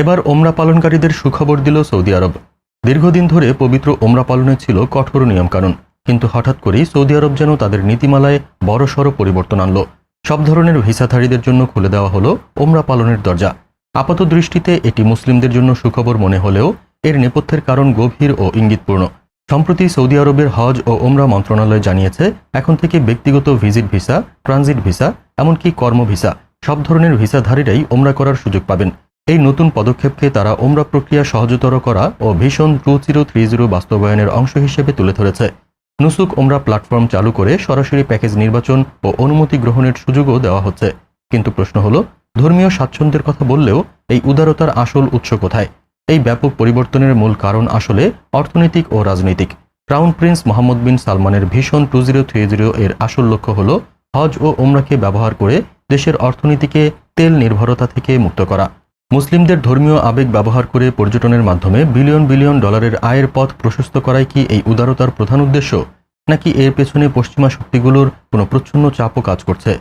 এবার ওমরা পালনকারীদের সুখবর দিল সৌদি আরব। দীর্ঘদিন ধরে পবিত্র ওমরা পালনে ছিল কঠোর নিয়মকানুন, কিন্তু হঠাৎ করেই সৌদি আরব যেন তাদের নীতিমালায় বড়সড় পরিবর্তন আনলো। সব ধরনের ভিসাধারীদের জন্য খুলে দেওয়া হলো ওমরা পালনের দরজা। আপাত দৃষ্টিতে এটি মুসলিমদের জন্য সুখবর মনে হলেও এর নেপথ্যের কারণ গভীর ও ইঙ্গিতপূর্ণ। সম্প্রতি সৌদি আরবের হজ ও ওমরা মন্ত্রণালয় জানিয়েছে, এখন থেকে ব্যক্তিগত ভিজিট ভিসা, ট্রানজিট ভিসা, এমনকি কর্ম ভিসা, সব ধরনের ভিসাধারীরাই ওমরা করার সুযোগ পাবেন। এই নতুন পদক্ষেপকে তারা ওমরা প্রক্রিয়া সহজতর করা ও ভীষণ টু জিরো থ্রি জিরো বাস্তবায়নের অংশ হিসেবে তুলে ধরেছে। নুসুক ওমরা প্ল্যাটফর্ম চালু করে সরাসরি প্যাকেজ নির্বাচন ও অনুমতি গ্রহণের সুযোগও দেওয়া হচ্ছে। কিন্তু প্রশ্ন হলো, ধর্মীয় স্বাচ্ছন্দ্যের কথা বললেও এই উদারতার আসল উৎস কোথায়? এই ব্যাপক পরিবর্তনের মূল কারণ আসলে অর্থনৈতিক ও রাজনৈতিক। ক্রাউন প্রিন্স মোহাম্মদ বিন সালমানের ভীষণ টু জিরো থ্রি জিরো এর আসল লক্ষ্য হল হজ ও ওমরাকে ব্যবহার করে দেশের অর্থনীতিকে তেল নির্ভরতা থেকে মুক্ত করা। মুসলিমদের ধর্মীয় আবেগ ব্যবহার করে পর্যটনের মাধ্যমে বিলিয়ন বিলিয়ন ডলারের আয়ের পথ প্রশস্ত করায় কি এই উদারতার প্রধান উদ্দেশ্য? নাকি এর পেছনে পশ্চিমা শক্তিগুলোর কোনো প্রচ্ছন্ন চাপও কাজ করছে?